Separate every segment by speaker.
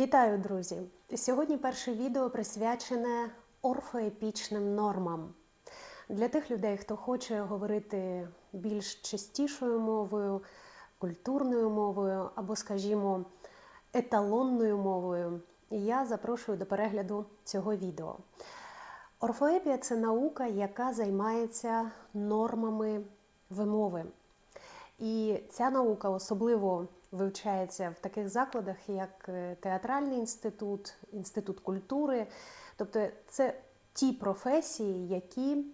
Speaker 1: Вітаю, друзі! Сьогодні перше відео присвячене орфоепічним нормам. Для тих людей, хто хоче говорити більш чистішою мовою, культурною мовою або, скажімо, еталонною мовою, я запрошую до перегляду цього відео. Орфоепія це наука, яка займається нормами вимови. І ця наука особливо вивчається в таких закладах, як е, театральний інститут, інститут культури. Тобто це ті професії, які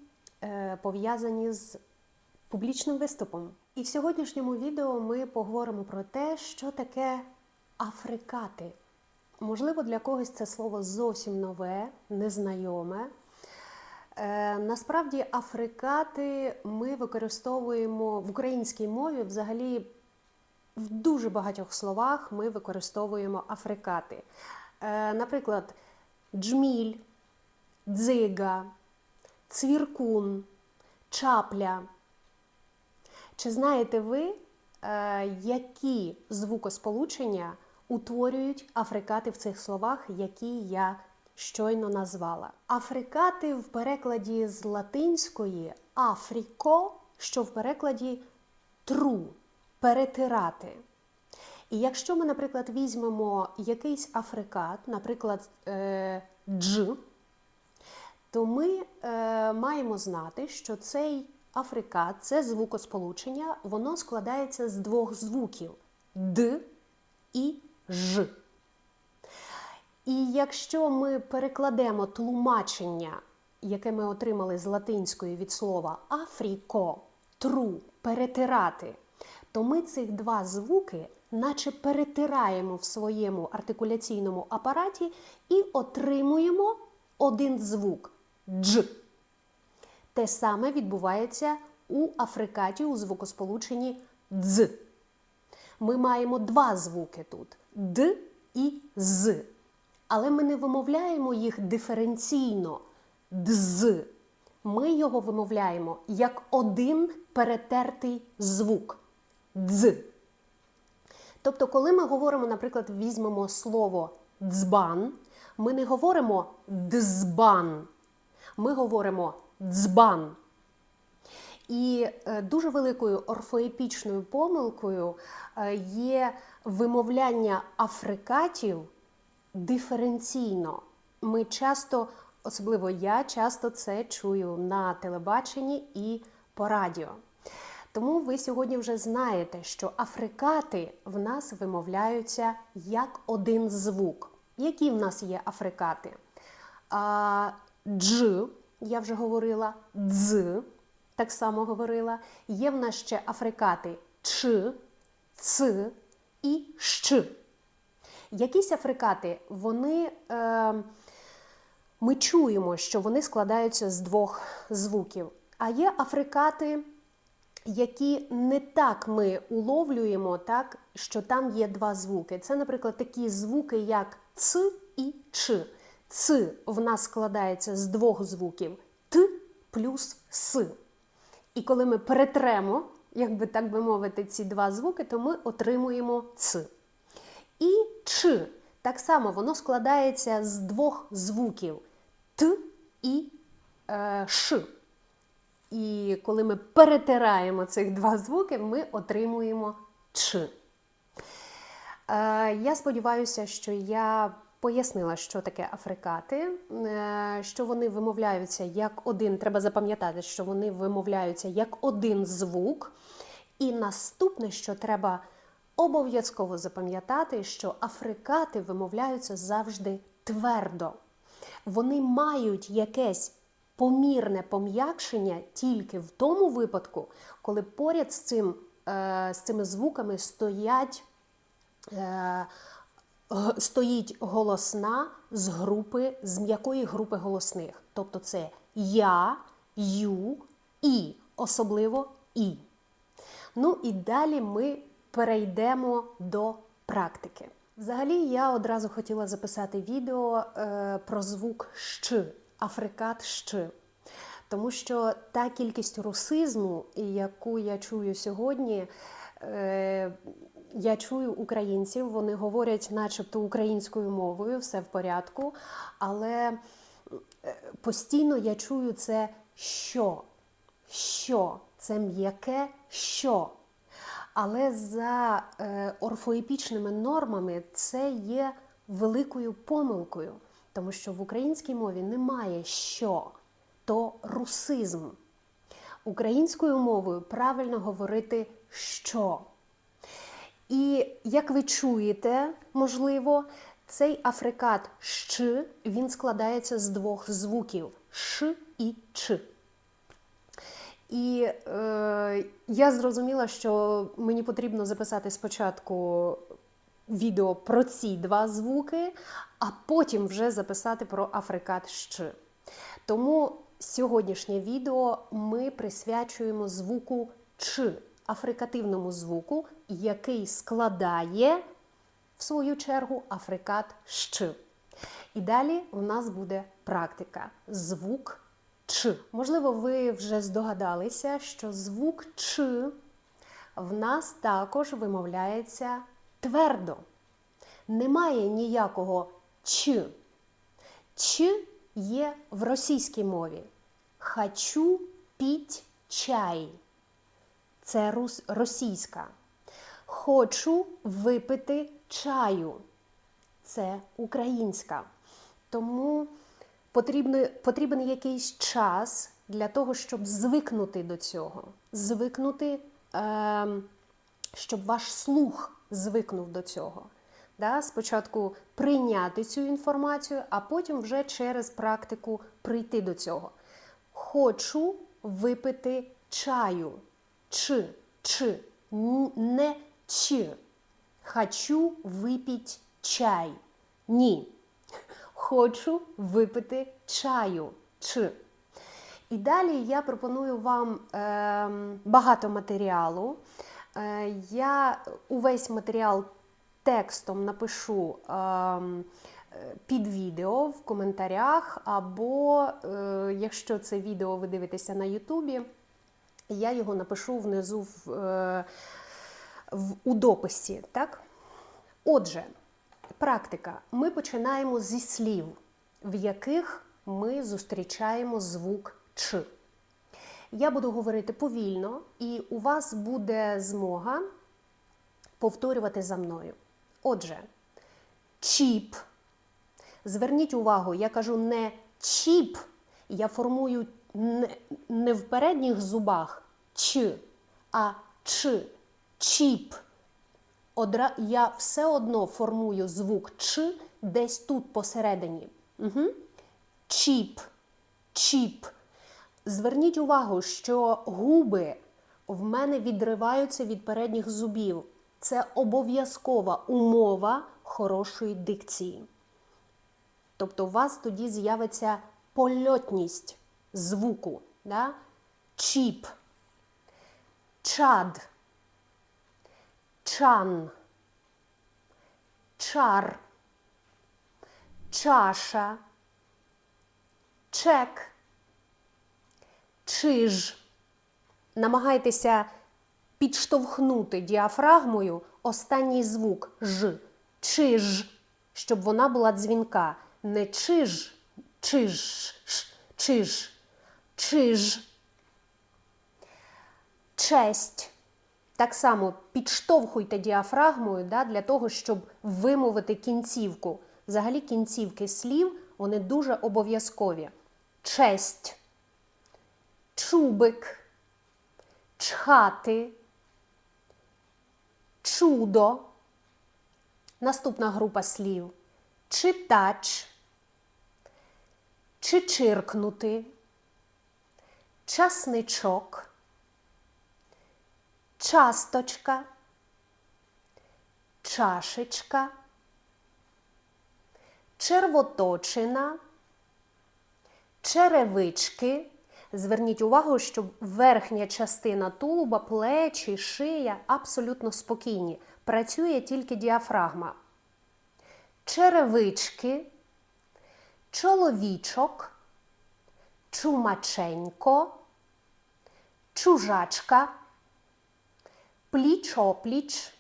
Speaker 1: е, пов'язані з публічним виступом. І в сьогоднішньому відео ми поговоримо про те, що таке африкати. Можливо, для когось це слово зовсім нове, незнайоме. Е, Насправді, африкати ми використовуємо в українській мові взагалі в дуже багатьох словах ми використовуємо африкати. Е, Наприклад, джміль, дзига, цвіркун, чапля. Чи знаєте ви, е, які звукосполучення утворюють африкати в цих словах, які я щойно назвала? Африкати в перекладі з латинської афріко, що в перекладі тру перетирати. І якщо ми, наприклад, візьмемо якийсь африкат, наприклад, е, дж, то ми е, маємо знати, що цей африкат, це звукосполучення, воно складається з двох звуків д і ж. І якщо ми перекладемо тлумачення, яке ми отримали з латинської від слова афріко, тру, перетирати, то ми цих два звуки, наче перетираємо в своєму артикуляційному апараті і отримуємо один звук дж. Те саме відбувається у африкаті у звукосполученні дз. Ми маємо два звуки тут д і з. Але ми не вимовляємо їх диференційно дз. Ми його вимовляємо як один перетертий звук дз. Тобто, коли ми говоримо, наприклад, візьмемо слово дзбан, ми не говоримо дзбан, ми говоримо дзбан. І е, дуже великою орфоепічною помилкою е, є вимовляння африкатів диференційно. Ми часто, особливо я, часто це чую на телебаченні і по радіо. Тому ви сьогодні вже знаєте, що африкати в нас вимовляються як один звук. Які в нас є африкати? А, Дж, я вже говорила, дз, так само говорила. Є в нас ще африкати ч, ц і щ. Якісь африкати, вони. Е, ми чуємо, що вони складаються з двох звуків. А є африкати, які не так ми уловлюємо, так, що там є два звуки. Це, наприклад, такі звуки, як ц і ч. Ц в нас складається з двох звуків т плюс с. І коли ми перетремо, як би так би мовити, ці два звуки, то ми отримуємо ц. І ч. Так само воно складається з двох звуків т і е, ш. І коли ми перетираємо цих два звуки, ми отримуємо ч. Е, я сподіваюся, що я пояснила, що таке африкати, е, що вони вимовляються як один. Треба запам'ятати, що вони вимовляються як один звук. І наступне, що треба обов'язково запам'ятати, що африкати вимовляються завжди твердо. Вони мають якесь помірне пом'якшення тільки в тому випадку, коли поряд з цим, е, з цими звуками стоять, е, стоїть голосна з групи, з м'якої групи голосних. Тобто це я, ю, і, особливо і. Ну і далі ми перейдемо до практики. Взагалі, я одразу хотіла записати відео е, про звук щ, африкат щ. Тому що та кількість русизму, яку я чую сьогодні, е, я чую українців, вони говорять, начебто, українською мовою, все в порядку, але е, постійно я чую це що? Що? Це м'яке що? Але за е, орфоепічними нормами це є великою помилкою, тому що в українській мові немає що, то русизм. Українською мовою правильно говорити що. І як ви чуєте, можливо, цей африкат щ він складається з двох звуків ш і ч. І е, я зрозуміла, що мені потрібно записати спочатку відео про ці два звуки, а потім вже записати про африкат щ. Тому сьогоднішнє відео ми присвячуємо звуку Ч, африкативному звуку, який складає, в свою чергу, африкат щ. І далі у нас буде практика. Звук Ч. Можливо, ви вже здогадалися, що звук Ч в нас також вимовляється твердо. Немає ніякого Ч. Ч є в російській мові. Хочу піть чай. Це російська. Хочу випити чаю. Це українська. Тому потрібно, потрібен якийсь час для того, щоб звикнути до цього. Звикнути, е, щоб ваш слух звикнув до цього. Да? Спочатку прийняти цю інформацію, а потім вже через практику прийти до цього. Хочу випити чаю. Ч, ч, н- не ч. Хочу випити чай. Ні. Хочу випити чаю. Ч. І далі я пропоную вам е, багато матеріалу. Е, я увесь матеріал текстом напишу е, е, під відео в коментарях, або е, якщо це відео ви дивитеся на Ютубі, я його напишу внизу в, е, в, у дописі. Так? Отже, практика. Ми починаємо зі слів, в яких ми зустрічаємо звук Ч. Я буду говорити повільно, і у вас буде змога повторювати за мною. Отже, чіп. Зверніть увагу, я кажу не чіп, я формую не, в передніх зубах ч, а ч, чіп. Одра... Я все одно формую звук Ч десь тут посередині. Угу. Чіп, чіп. Зверніть увагу, що губи в мене відриваються від передніх зубів. Це обов'язкова умова хорошої дикції. Тобто у вас тоді з'явиться польотність звуку. Да? Чіп, чад, чан, чар, чаша, чек, чиж. Намагайтеся підштовхнути діафрагмою останній звук ж, чиж, щоб вона була дзвінка. Не чиж, чиж, ш, чиж, чиж. Честь. Так само підштовхуйте діафрагмою да, для того, щоб вимовити кінцівку. Взагалі кінцівки слів вони дуже обов'язкові. Честь, чубик, чхати, чудо. Наступна група слів. Читач, чичиркнути, часничок, часточка, чашечка, червоточина, черевички. Зверніть увагу, що верхня частина тулуба, плечі, шия абсолютно спокійні. Працює тільки діафрагма. Черевички, чоловічок, чумаченько, чужачка, пліч-опліч,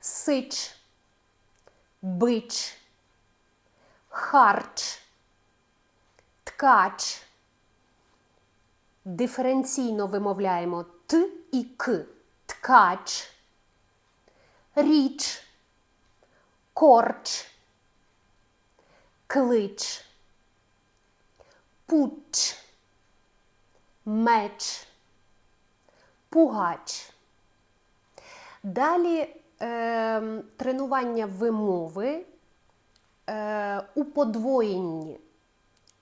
Speaker 1: сич, бич, харч, ткач. Диференційно вимовляємо т і к. Ткач, річ, корч, клич, пуч, меч, пугач. Далі е, тренування вимови е, у подвоєнні.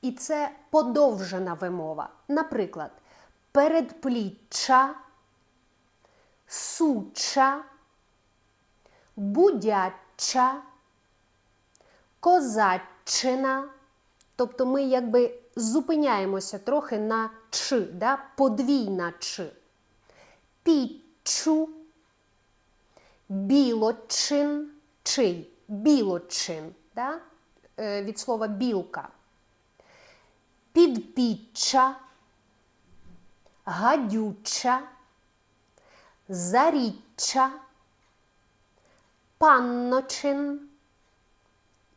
Speaker 1: І це подовжена вимова. Наприклад, передпліччя, суча, будяча, козаччина. Тобто ми якби зупиняємося трохи на ч, да? подвійна ч. Піччу, білочин, чий, білочин, да? е, від слова білка. Підпіччя, гадюча, заріччя, панночин,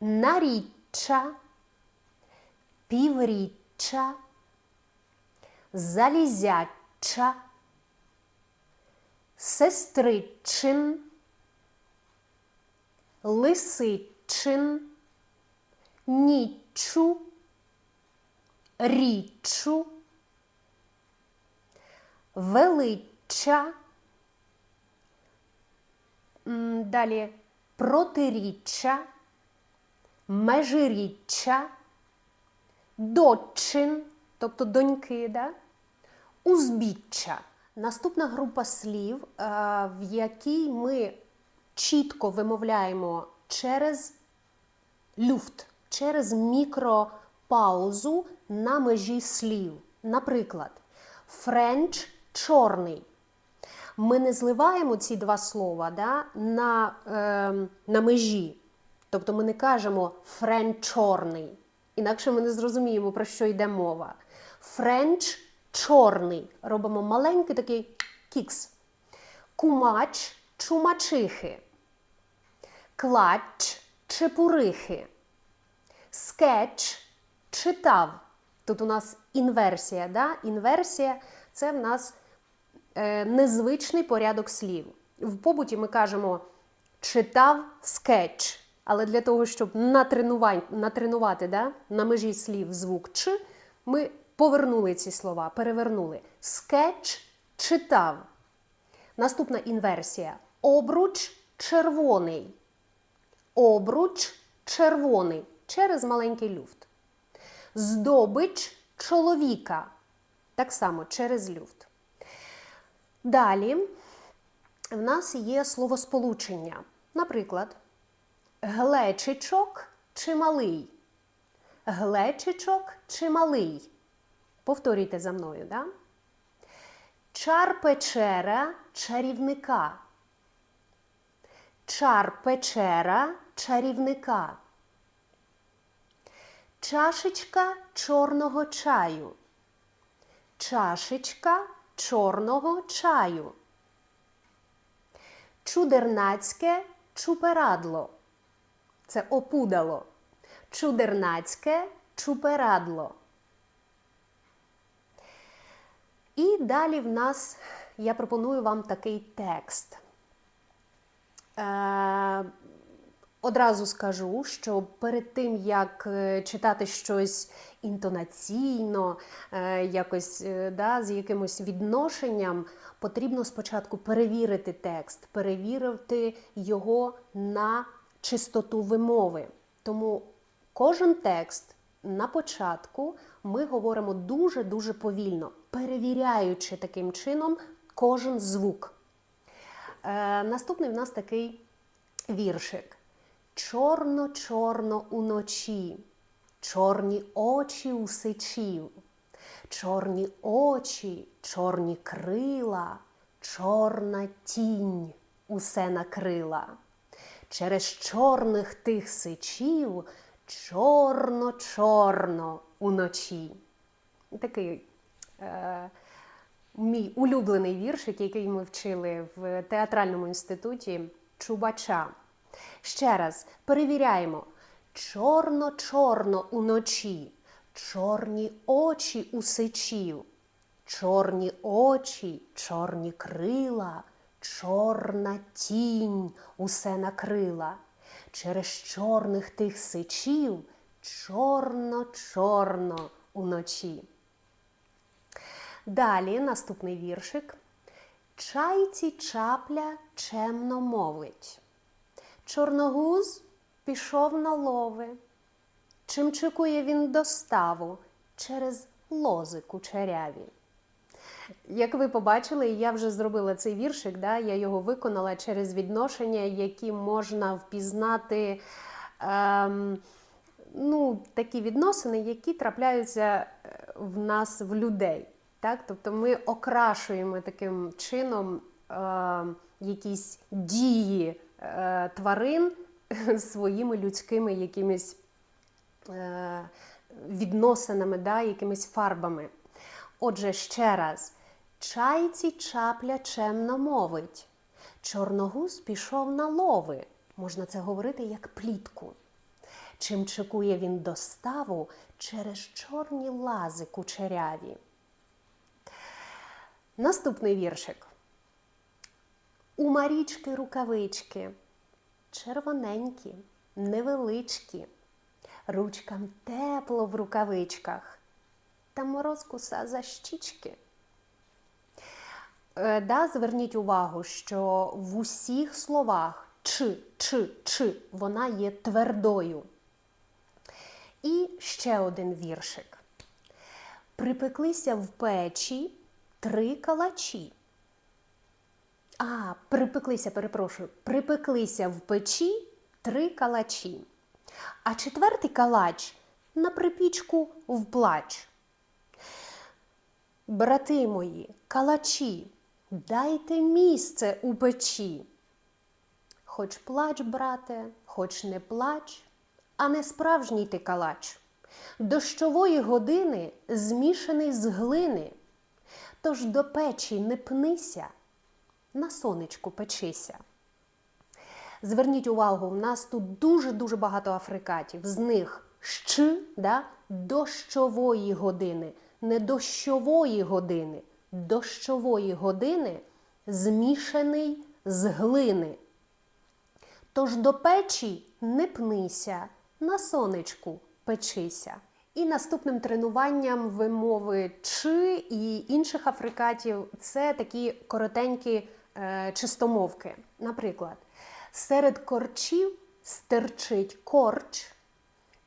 Speaker 1: наріччя, півріччя, залізяча, сестричин, лисичин, ніччу, річчу, величчя, далі протиріччя, межиріччя, дочин, тобто доньки, да? узбіччя. Наступна група слів, е, в якій ми чітко вимовляємо через люфт, через мікропаузу на межі слів. Наприклад, френч чорний. Ми не зливаємо ці два слова да, на, е, на межі. Тобто ми не кажемо френч чорний. Інакше ми не зрозуміємо, про що йде мова. Френч чорний. Робимо маленький такий кікс. Кумач чумачихи. Клач чепурихи. Скетч читав. Тут у нас інверсія. Да? Інверсія це в нас е, незвичний порядок слів. В побуті ми кажемо читав скетч. Але для того, щоб натренувати, да, на межі слів звук Ч, ми повернули ці слова, перевернули. Скетч читав. Наступна інверсія. Обруч червоний. Обруч червоний через маленький люфт. Здобич чоловіка. Так само через люфт. Далі в нас є словосполучення. Наприклад, глечичок чи малий. Глечичок чи малий. Повторюйте за мною, да? Чар печера чарівника. Чар печера чарівника. Чашечка чорного чаю. Чашечка чорного чаю. Чудернацьке чуперадло. Це опудало. Чудернацьке чуперадло. І далі в нас я пропоную вам такий текст. Одразу скажу, що перед тим, як е, читати щось інтонаційно, е, якось е, да, з якимось відношенням, потрібно спочатку перевірити текст, перевірити його на чистоту вимови. Тому кожен текст на початку ми говоримо дуже-дуже повільно, перевіряючи таким чином кожен звук. Наступний в нас такий віршик. Чорно-чорно уночі, чорні очі у сичів, чорні очі, чорні крила, чорна тінь усе накрила. Через чорних тих сичів чорно-чорно уночі. Такий е, мій улюблений віршик, який ми вчили в театральному інституті чубача. Ще раз перевіряємо. Чорно-чорно уночі, чорні очі у сичів, чорні очі, чорні крила, чорна тінь усе накрила. Через чорних тих сичів чорно-чорно уночі. Далі наступний віршик. Чайці чапля чемно мовить. Чорногуз пішов на лови. Чим чекує він доставу через лози кучеряві. Як ви побачили, я вже зробила цей віршик, да? я його виконала через відношення, які можна впізнати. Ем, ну, такі відносини, які трапляються е, в нас в людей. Так? Тобто ми окрашуємо таким чином е, якісь дії е, тварин своїми людськими якимись е, відносинами, да, якимись фарбами. Отже, ще раз, чайці чапля чемно мовить. Чорногуз пішов на лови. Можна це говорити як плітку. Чим чекує він доставу через чорні лази кучеряві. Наступний віршик. У Марічки рукавички, червоненькі, невеличкі, ручкам тепло в рукавичках, та мороз куса за щічки. Е, да, зверніть увагу, що в усіх словах чи, чи, чи вона є твердою. І ще один віршик. Припеклися в печі три калачі. А, припеклися, перепрошую, припеклися в печі три калачі. А четвертий калач на припічку вплач. Брати мої, калачі, дайте місце у печі. Хоч плач, брате, хоч не плач, а не справжній ти калач. Дощової години змішаний з глини. Тож до печі не пнися, на сонечку печися. Зверніть увагу, в нас тут дуже-дуже багато африкатів. З них щ да, дощової години, не дощової години, дощової години змішаний з глини. Тож до печі не пнися, на сонечку печися. І наступним тренуванням вимови чи і інших африкатів це такі коротенькі чистомовки. Наприклад, серед корчів стерчить корч,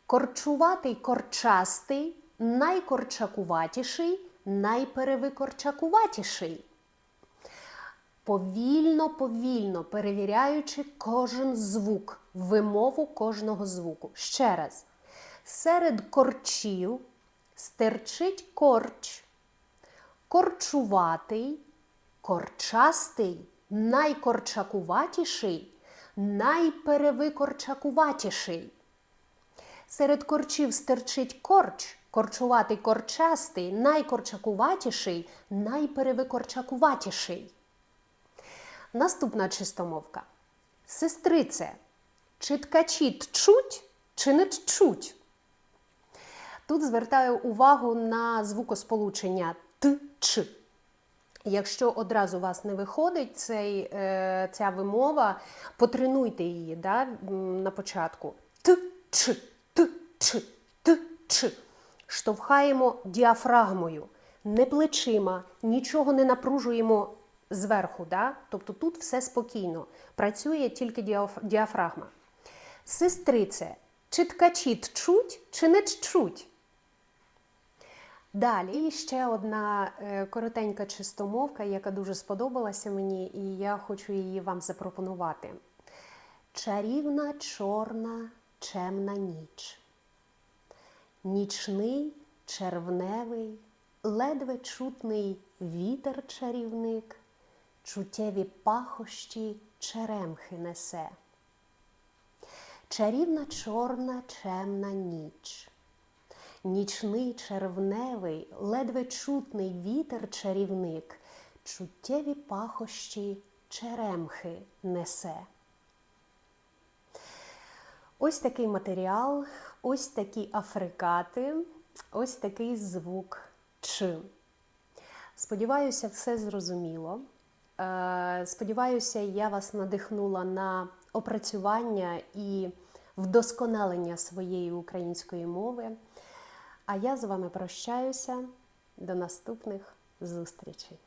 Speaker 1: корчуватий корчастий, найкорчакуватіший, найперевикорчакуватіший. Повільно, повільно перевіряючи кожен звук, вимову кожного звуку. Ще раз. Серед корчів стерчить корч, корчуватий, корчастий, найкорчакуватіший, найперевикорчакуватіший. Серед корчів стерчить корч, корчуватий корчастий, найкорчакуватіший, найперевикорчакуватіший. Наступна чистомовка. Сестрице, чи ткачі тчуть, чи не тчуть? Тут звертаю увагу на звукосполучення т ч. Якщо одразу у вас не виходить цей, е, ця вимова, потренуйте її да, на початку. Т ч, т ч, т ч. Штовхаємо діафрагмою, не плечима, нічого не напружуємо зверху. Да? Тобто тут все спокійно. Працює тільки діафрагма. Сестрице, чи ткачі тчуть, чи не тчуть? Далі і ще одна е, коротенька чистомовка, яка дуже сподобалася мені, і я хочу її вам запропонувати. Чарівна чорна чемна ніч. Нічний червневий, ледве чутний вітер чарівник, чуттєві пахощі черемхи несе. Чарівна чорна чемна ніч. Нічний червневий, ледве чутний вітер чарівник, чуттєві пахощі черемхи несе. Ось такий матеріал, ось такі африкати, ось такий звук Ч. Сподіваюся, все зрозуміло. Е, Сподіваюся, я вас надихнула на опрацювання і вдосконалення своєї української мови. А я з вами прощаюся. До наступних зустрічей!